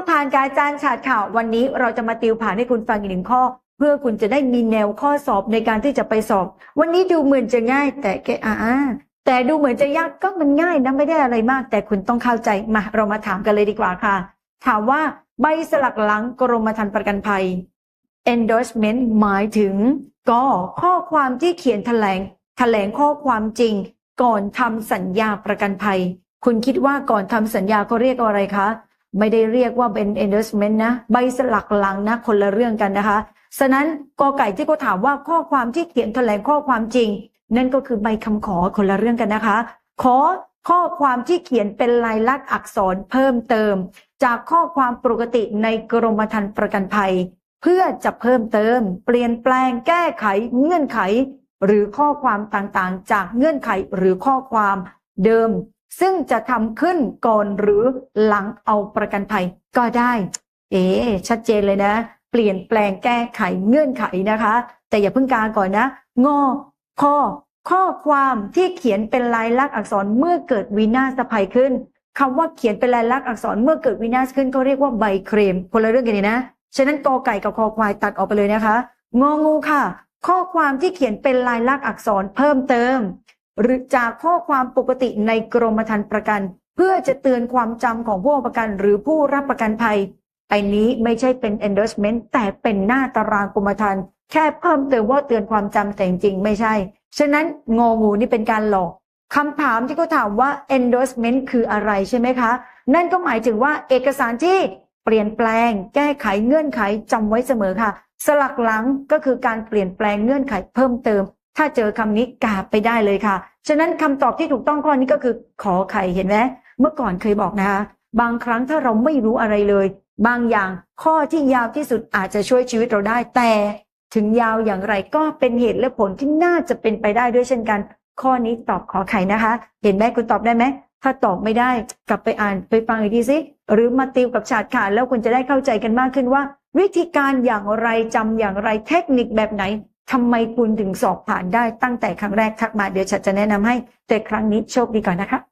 วผ่านกับอาจารย์ฉาดข่าววันนี้เราจะมาติวผ่านให้คุณฟังอีกหนึ่งข้อ เพื่อคุณจะได้มีแนวข้อสอบในการที่จะไปสอบ วันนี้ดูเหมือนจะง่าย แต่แกอ่าแต่ดูเหมือนจะยากก็มันง่ายนะไม่ได้อะไรมาก แต่คุณต้องเข้าใจมาเรามาถามกันเลยดีกว่าค่ะ ถามว่าใบสลักหลังกรมธรรม์ประกันภัย endorsement หมายถึงก็ข้อความที่เขียนแถลงแถลงข้อความจริง ก่อนทำสัญญาประกันภัย คุณคิดว่าก่อนทำสัญญาเขาเรียกว่าอะไรคะ ไม่ได้เรียกว่าเป็น endorsement นะ ใบสลักหลังนะ คนละเรื่องกันนะคะ ฉะนั้นกอไก่ที่เขาถามว่าข้อความที่เขียนแถลงข้อความจริง นั่นก็คือใบคำขอคนละเรื่องกันนะคะ ขอข้อความที่เขียนเป็นลายลักษณ์อักษรเพิ่มเติม จากข้อความปกติในกรมธรรม์ประกันภัย เพื่อจะเพิ่มเติม เปลี่ยนแปลงแก้ไขเงื่อนไข หรือข้อความต่างๆ จากเงื่อนไขหรือข้อความเดิม ซึ่งจะทำขึ้นก่อนหรือหลังเอาประกันภัยก็ได้ เอ๊ชัดเจนเลยนะ เปลี่ยนแปลงแก้ไขเงื่อนไขนะคะ แต่อย่าเพิ่งกาก่อนนะ งอข้อข้อความที่เขียนเป็นลายลักษณ์อักษรเมื่อเกิดวินาศภัยขึ้นคำว่าเขียนเป็นลายลักษณ์อักษรเมื่อเกิดวินาศขึ้นก็เรียกว่าใบเคลมคนละเรื่องกันนี่นะ ฉะนั้นกอไก่กับคอควายตัดออกไปเลยนะคะ งองูค่ะ ข้อความที่เขียนเป็นลายลักษณ์อักษรเพิ่มเติม หรือจากข้อความปกติในกรมธรรม์ประกัน เพื่อจะเตือนความจำของผู้ประกันหรือผู้รับประกันภัยไอ้นี้ไม่ใช่เป็น endorsement แต่เป็นหน้าตารางกรมธรรม์แค่เพิ่มเติมว่าเตือนความจำแต่จริงไม่ใช่ ฉะนั้นงองูนี่เป็นการหลอกคำถามที่เขาถามว่า endorsement คืออะไรใช่ไหมคะ นั่นก็หมายถึงว่าเอกสารที่เปลี่ยนแปลง แก้ไขเงื่อนไขจำไว้เสมอค่ะ สลักหลังก็คือการเปลี่ยนแปลงเงื่อนไขเพิ่มเติม ถ้าเจอคำนี้กาบไปได้เลยค่ะ ฉะนั้นคำตอบที่ถูกต้องข้อนี้ก็คือขอไข่เห็นไหมเมื่อก่อนเคยบอกนะคะบางครั้งถ้าเราไม่รู้อะไรเลย บางอย่างข้อที่ยาวที่สุดอาจจะช่วยชีวิตเราได้ แต่ถึงยาวอย่างไรก็เป็นเหตุและผลที่น่าจะเป็นไปได้ด้วยเช่นกัน ข้อนี้ตอบขอไข่นะคะ เห็นไหมคุณตอบได้ไหมถ้าตอบไม่ได้กลับไปอ่านไปฟังอีกทีสิหรือมาติวกับฉาดขาดแล้วคุณจะได้เข้าใจกันมากขึ้นว่า วิธีการอย่างไรจำอย่างไรเทคนิคแบบไหน ทำไมคุณถึงสอบผ่านได้ตั้งแต่ครั้งแรกทักมาเดี๋ยวฉันจะแนะนำให้แต่ครั้งนี้โชคดีก่อนนะคะ